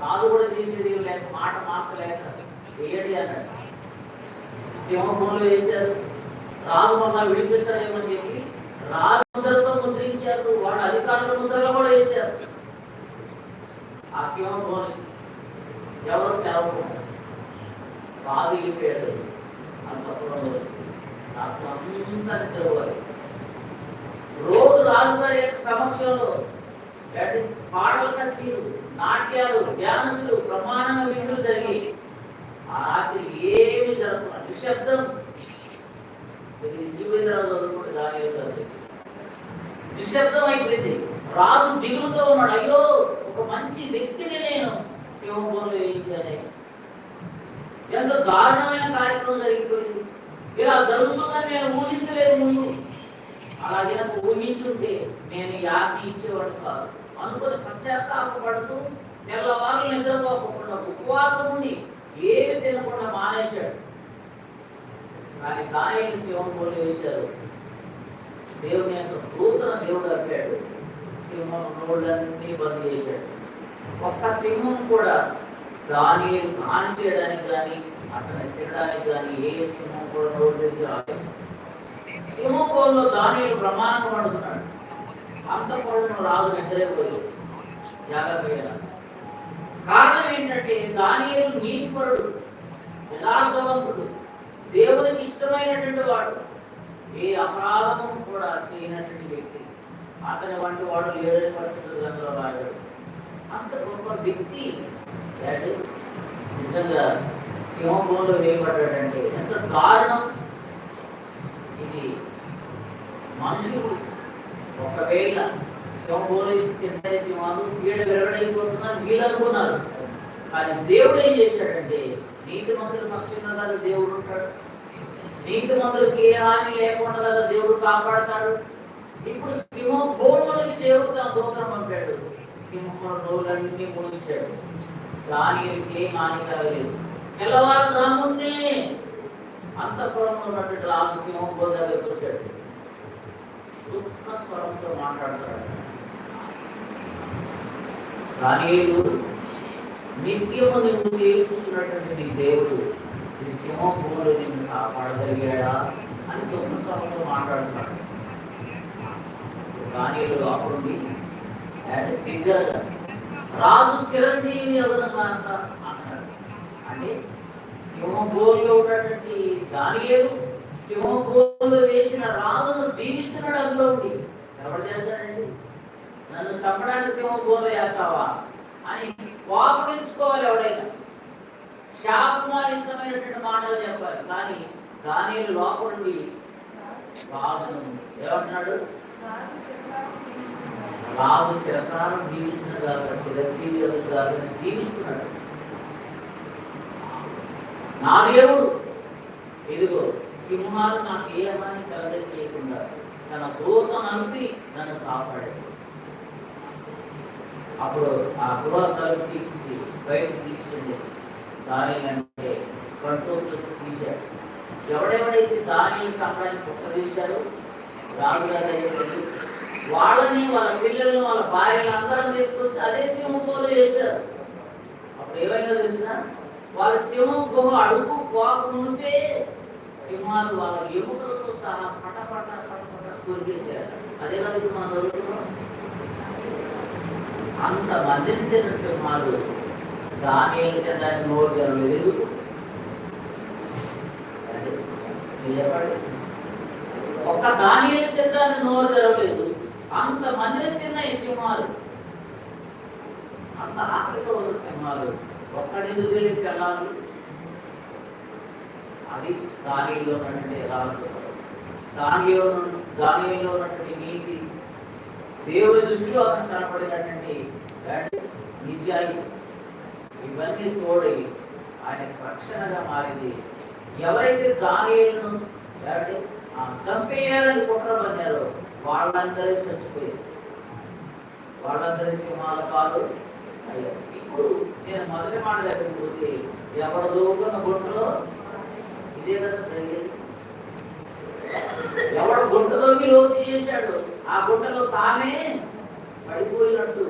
కాదు కూడా చేసేది లేక మాట మార్చలేక వేయడి అన్నాడు. సింహభూములు వేశారు రాజు మొన్న విడిపించడేమని చెప్పి రాజు ముద్రతో ముద్రించారు. వాడు అధికారుల ముద్రలో కూడా వేశారు. ఆ సింహభూమి ఎవరు తెలవకుండా రాజు వెళ్ళిపోయాడు. అంతపురంలో రాత్రి అంతా నిద్రపోవాలి రోజు రాజుగారి యొక్క సమక్షంలో పాటల కచేరీలు నాట్యాలు డ్యాన్సులు ప్రమాణంగా విందులు జరిగి ఆ రాత్రి ఏమి జరగకుండా నిశ్శబ్దం. ఇది నిశ్శబ్దం అయిపోయింది. రాజు దిగులుతో ఉన్నాడు. అయ్యో ఒక మంచి వ్యక్తిని నేను శివభూమిలో వేయించానే. ఎంత దారుణమైన కార్యక్రమం జరిగిపోయింది. ఇలా జరుగుతుందని నేను ఊహించలేదు ముందు. అలాగే నాకు ఊహించుంటే నేను ఈ ఇచ్చేవాడు కాదు. అనుకుని పశ్చాత్తాపడుతూ తెల్లవారు నిద్రపోకుండా ఉపవాసం ఉండి ఏమి తినకుండా మానేశాడు. కానీ దాని శివం పోలి వేశారు. దేవుని యొక్క దూతను దేవుడు అప్పాడు సింహం నోళ్ళన్నీ బంద్ చేశాడు. ఒక్క సింహం కూడా దాని హాని చేయడానికి కానీ అతను తినడానికి కానీ ఏ సింహం కూడా నోరు తెరిచి రాలేదు. సింహంలో దాని ప్రమాణం పడుతున్నాడు అంతఃపురంలో రాజు నిద్రపోయి జాగ్రత్త కారణం ఏంటంటే దానియలు నీతిపరుడు యథార్థవంతుడు దేవునికి ఇష్టమైనటువంటి వాడు. ఏ అపరాధము కూడా చేయనటువంటి వ్యక్తి. అతని వంటి వాడు లేడని పరిస్థితులు గ్రంథంలో రాశాడు అంత గొప్ప వ్యక్తి నిజంగా సింహంలో వేయబడ్డాడంటే ఎంత దారుణం ఇది మనుషులు ఒకవేళ సింహంలో కింద సింహాలు వీడ విరగడైపోతున్నారు వీళ్ళు అనుకున్నారు కానీ దేవుడు ఏం చేశాడంటే నీతి మంత్రుల పక్షంగా కదా దేవుడు ఉంటాడు. నీతి మందులకి ఏ హాని లేకుండా కదా దేవుడు కాపాడతాడు. ఇప్పుడు సింహం భూములకి దేవుడు తన దూతను పంపాడు. సింహం నోళ్ళన్నీ ముగించాడు దానికి ఏం హాని కలగలేదు. తెల్లవారు తెల్లవారుజామునే అంతఃపురంలో ఉన్నటువంటి రాజు సింహం బోధ దగ్గరికి వచ్చాడు. దుఃఖ స్వరంతో మాట్లాడతాడు. దానియేలు నిత్యము నిన్ను సేవిస్తున్నటువంటి నీ దేవుడు ఈ సింహభూములు నిన్ను కాపాడగలిగాడా అని దుఃఖ స్వరంతో మాట్లాడుతాడు. దానియేలు లోపలుండి అంటే ఫిగర్గా రాజు చిరంజీవి ఎవరు కాక అన్నాడు అంటే సింహభూమిలో ఉన్నటువంటి దానియేలు సింహభూమిలో వేసిన రాజును దీవిస్తున్నాడు అందులో ఉండి. ఎవరు చేస్తాడండి? నన్ను చంపడానికి సింహభూమిలో వేస్తావా? అని కోపగించుకోవాలి ఎవడైనా. శాపమాయుతమైనటువంటి మాటలు చెప్పాలి. కానీ దాని లోపలుండి రాజును ఏమంటున్నాడు రాజు శిరకాలను దీవించిన కాక శిరజీవి కాక దీవిస్తున్నాడు నా దేవుడు ఇదిగో సింహాలు నాకు ఏ హాని కలగజేయకుండా తన దూత నంపి నన్ను కాపాడాడు. అప్పుడు ఆ గృహ తలుపు తీసి బయటకు తీసుకుంది దాని అంటే కంట్రోల్ తీశారు ఎవడెవడైతే దాని సంపడానికి కుక్క తీశారు రాజుగారి దగ్గరికి వాళ్ళని వాళ్ళ పిల్లల్ని వాళ్ళ భార్యలు అందరం తీసుకొచ్చి అదే సింహపోలు వేశారు. అప్పుడు ఏమైనా తెలిసిన వాళ్ళ సింహం గుహ అడుగు కోపం ఉంటే సింహాలు వాళ్ళ ఎముకలతో సహా పట పట పట పట కొరికేసారు అదే కదా ఇప్పుడు మనం చదువుతున్నాం. అంత మందిని తిన్న సింహాలు దాని దాన్ని నోరు తెరలేదు ఎందుకు? అంటే చెప్పండి. ఒక్క దానిని తినడానికి నోరు తెరవలేదు. అంత మందిని తిన్న ఈ సింహాలు. అంత ఆకలితో ఉన్న సింహాలు. ఒక్కడెందుకు తెలియదు తెల్లారు? అది దానిలో ఉన్నటువంటి రాజు దానిలో దానిలో ఉన్నటువంటి నీతి. దేవుడి దృష్టిలో అతను కనపడినటువంటి ఏంటి? నిజాయితీ ఇవన్నీ తోడి ఆయన రక్షణగా మారింది. ఎవరైతే దానిలను చంపేయాలని కుట్ర పన్నారో వాళ్ళందరూ చచ్చిపోయారు. వాళ్ళందరి సింహాల పాలు అయ్యారు. ఇప్పుడు నేను మొదటి మాట దగ్గరికి పోతే ఎవరు దూకున్న గుంటలో ఇదే కదా జరిగేది ఎవడు గుంటలోకి లోతు చేశాడు ఆ గుంటలో తామే పడిపోయినట్టు.